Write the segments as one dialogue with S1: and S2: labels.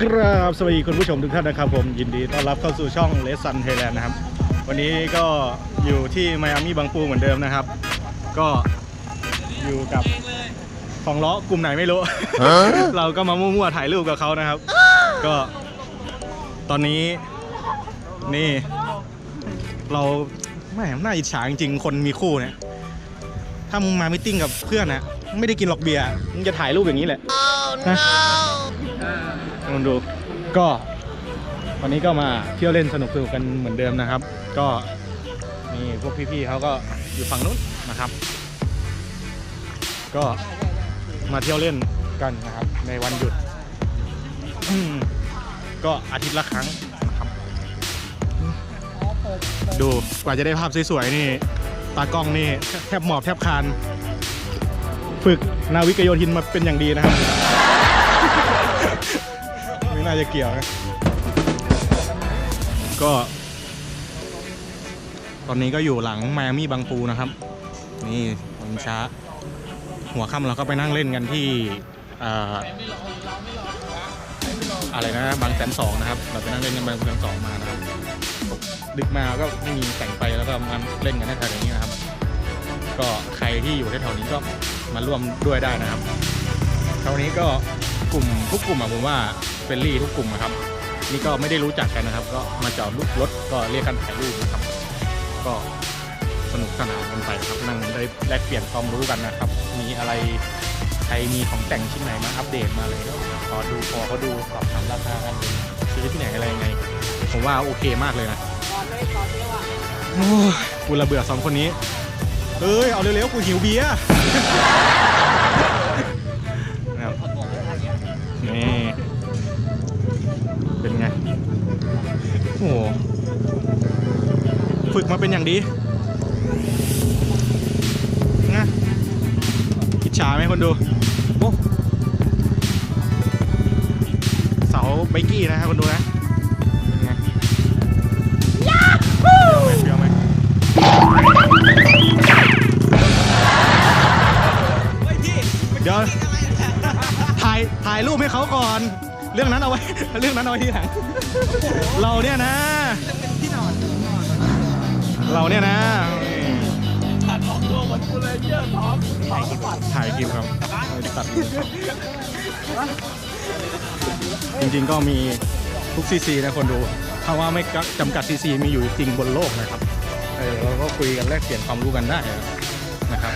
S1: ครับสวัสดีคุณผู้ชมทุกท่านนะครับผมยินดีต้อนรับเข้าสู่ช่องเลสันไทยแลนด์นะครับ วันนี้ก็อยู่ที่ไมอามี่บางปูเหมือนเดิมนะครับ ก็อยู่กับของล้อกลุ่มไหนไม่รู้ เราก็มามั่วๆถ่ายรูปกับเขานะครับ ก็ตอนนี้นี่ เราไม่น่าอิจฉาจริงๆคนมีคู่เนี่ยถ้ามึงมามิทติ้งกับเพื่อนนะไม่ได้กินหรอกเบียร์มึงจะถ่ายรูปอย่างนี้แหละนะ ลองดูก็วันนี้ก็มาเที่ยวเล่นสนุกสนุกกันเหมือนเดิมนะครับ ก็นี่พวกพี่ๆเขาก็อยู่ฝั่งนู้นนะครับ ก็มาเที่ยวเล่นกันนะครับ ในวันหยุด ก็อาทิตย์ละครั้งนะครับ ดูกว่าจะได้ภาพสวยๆนี่ตากล้องนี่แทบหมอบแทบคาน ฝึกนาวิกโยธินมาเป็นอย่างดีนะครับ น่าจะเกี่ยวนะ ก็ ตอนนี้ก็อยู่หลังไมอามี่บางปูนะครับ นี่วันช้า หัวค่ำเราก็ไปนั่งเล่นกันที่อะไรนะบางแสนสองนะครับ เราไปนั่งเล่นกันบางแสนสองมานะครับ ดึกมาก็ไม่มีแสงไฟแล้วก็มาเล่นกันในแถวนี้นะครับ ก็ใครที่อยู่แถวๆนี้ก็มาร่วมด้วยได้นะครับคราวนี้ก็กลุ่มทุกกลุ่มอะผมว่า เฟรนลี่ทุกกลุ่มอะครับ นี่ก็ไม่ได้รู้จักกันนะครับ ก็มาจอดรูปรถก็เรียกกันถ่ายรูปนะครับ ก็สนุกสนานกันไปครับนั่งได้แลกเปลี่ยนความรู้กันนะครับ มีอะไรใครมีของแต่งชิ้นไหนมาอัปเดตมาเลยก็ขอดูพอเขาดูสอบถามราคากันซื้อที่ไหนอะไรยังไง ผมว่าโอเคมากเลยนะโอ้ยกูระเบื่อสองคนนี้เอ้ยเอาเร็วๆกูหิวเบียร์นี่ มาเป็นอย่างดีนะอิจฉาไหมคนดูโอ้เสาไบกี้นะฮะคนดูนะเป็นไงเชื่อไหมเดี๋ยวถ่ายถ่ายรูปให้เขาก่อน เรื่องนั้นเอาไว้ เรื่องนั้นเอาไว้ที่หลังเราเนี่ยนะ เราเนี่ยนะถ่ายคลิปครับไม่ได้ตัดจริงๆก็มีทุกซีซีนะคนดูถ้าว่าไม่จำกัดซีซีมีอยู่จริงบนโลกนะครับเออเราก็คุยกันแลกเปลี่ยนความรู้กันได้นะครับ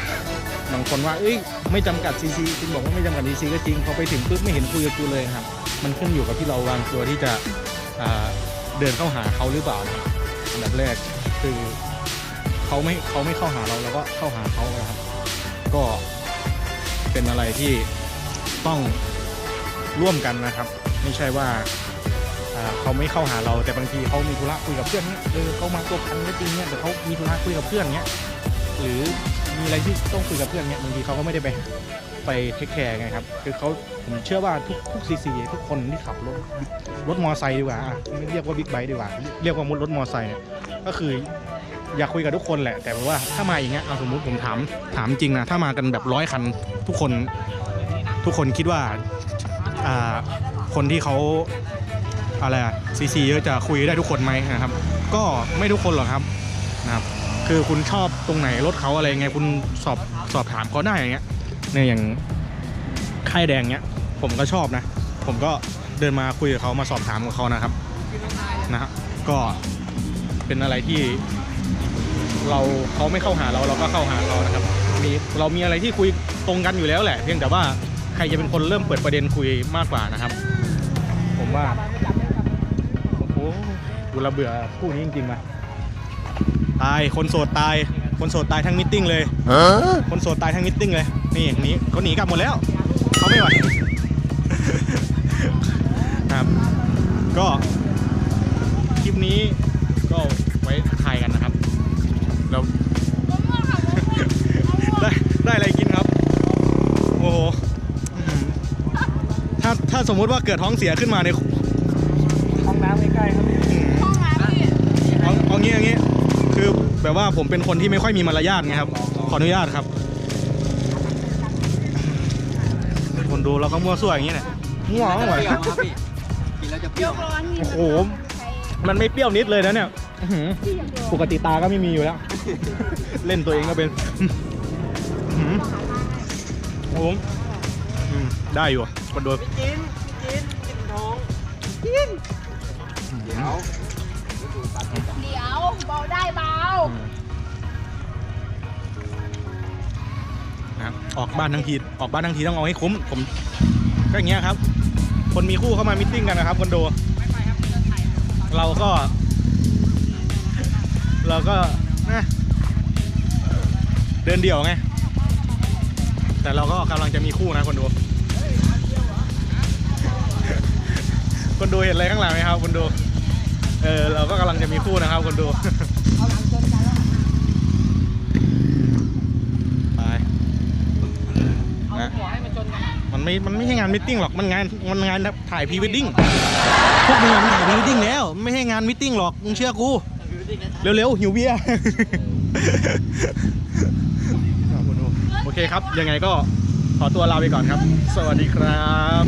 S1: บางคนว่าเอ้ยไม่จำกัดซีซีคุณบอกว่าไม่จำกัดซีซีก็จริงพอไปถึงปุ๊บไม่เห็นคุยกับกูเลยครับ มันขึ้นอยู่กับที่เราวางตัวที่จะอ่าเดินเข้าหาเขาหรือเปล่านะครับ อันดับแรกคือเขาไม่เขาไม่เข้าหาเราเราก็เข้าหาเขานะครับ ก็เป็นอะไรที่ต้องร่วมกันนะครับ ไม่ใช่ว่าเขาไม่เข้าหาเราแต่บางทีเขามีธุระคุยกับเพื่อนเนี่ยเออเขามาตัวพันก็จริงเนี่ยแต่เขามีธุระคุยกับเพื่อนเนี่ยหรือมีอะไรที่ต้องคุยกับเพื่อนเนี่ยบางทีเขาก็ไม่ได้ไป ไปเทคแคร์ไงครับ คือเขาผมเชื่อว่าทุกทุกซีซีทุกคนที่ขับรถรถมอไซค์ดีกว่าอะไม่เรียกว่าบิ๊กไบค์ดีกว่า เรียกว่ามดรถมอไซค์เนี่ยก็คืออยากคุยกับทุกคนแหละ แต่ว่าถ้ามาอย่างเงี้ยเอาสมมุติผมถามถามจริงนะถ้ามากันแบบร้อยคันทุกคน ทุกคนคิดว่าอ่าคนที่เขาอะไรอะซีซีเยอะจะคุยได้ทุกคนไหมนะครับ ก็ไม่ทุกคนหรอกครับนะครับ คือคุณชอบตรงไหนรถเขาอะไรไงคุณสอบสอบถามเขาได้อย่างเงี้ย เนี่ยอย่างค่ายแดงเนี้ย ผมก็ชอบนะ ผมก็เดินมาคุยกับเขามาสอบถามกับเขานะครับนะฮะก็เป็นอะไรที่ เราเขาไม่เข้าหาเราเราก็เข้าหาเขานะครับมีเรามีอะไรที่คุยตรงกันอยู่แล้วแหละ เพียงแต่ว่าใครจะเป็นคนเริ่มเปิดประเด็นคุยมากกว่านะครับ ผมว่าโอ้โหกูระเบื่อคู่นี้จริงๆมาตายคนโสดตาย คนโสดตายทั้งมิทติ้งเลยคนโสดตายทั้งมิทติ้งเลย นี่หนีเขาหนีกลับหมดแล้วเขาไม่ไหวครับ ก็คลิปนี้ก็ไว้ถ่ายกันนะครับแล้วได้ได้อะไรกินครับ โอ้โหอื้อหือถ้าถ้าสมมุติว่าเกิดท้องเสียขึ้นมาใน
S2: ห้องน้ำใกล้ๆครับ
S3: ห้องน้ำพี่
S1: เอาเอางี้เอางี้คือ แบบว่าผมเป็นคนที่ไม่ค่อยมีมารยาทไงครับ ขออนุญาตครับ คนดูเราก็มั่วซั่วอย่างนี้แหละมั่ว
S2: เป
S1: มั่ว
S2: รี้ยวครับพี่กิน
S3: แล้วจะเปรี้ยว
S4: ร้อนนี่
S1: โอ้โหมันไม่เปรี้ยวนิดเลยนะเนี่ยอื้อหือปกติตาก็ไม่มีอยู่แล้ว เล่นตัวเองก็เป็นอื้อหือโอ้โหอืมได้อยู่คนดู
S3: กินกินกินท้อง
S4: เดี๋ยว เบาได้เบา
S1: นะครับออกบ้านทั้งทีออกบ้านทั้งทีต้องเอาให้คุ้ม ผมก็อย่างเงี้ยครับ คนมีคู่เข้ามามิทติ้งกันนะครับคนดูเราก็ เราก็นะเดินเดี่ยวไง แต่เราก็กำลังจะมีคู่นะคนดูคนดูเห็นอะไรข้างหลังไหมครับคนดู เออเราก็กำลังจะมีคู่นะครับคนดูไปนะมันไม่มันไม่ใช่งานมิทติ้งหรอกมันงานมันงานถ่ายพรีเวดดิ้งพวกมึงอะมันถ่ายพรีเวดดิ้งแล้ว ไม่ใช่งานมิทติ้งหรอกมึงเชื่อกูเร็วๆหิวเบียร์โอเคครับยังไงก็ขอตัวลาไปก่อนครับ สวัสดีครับ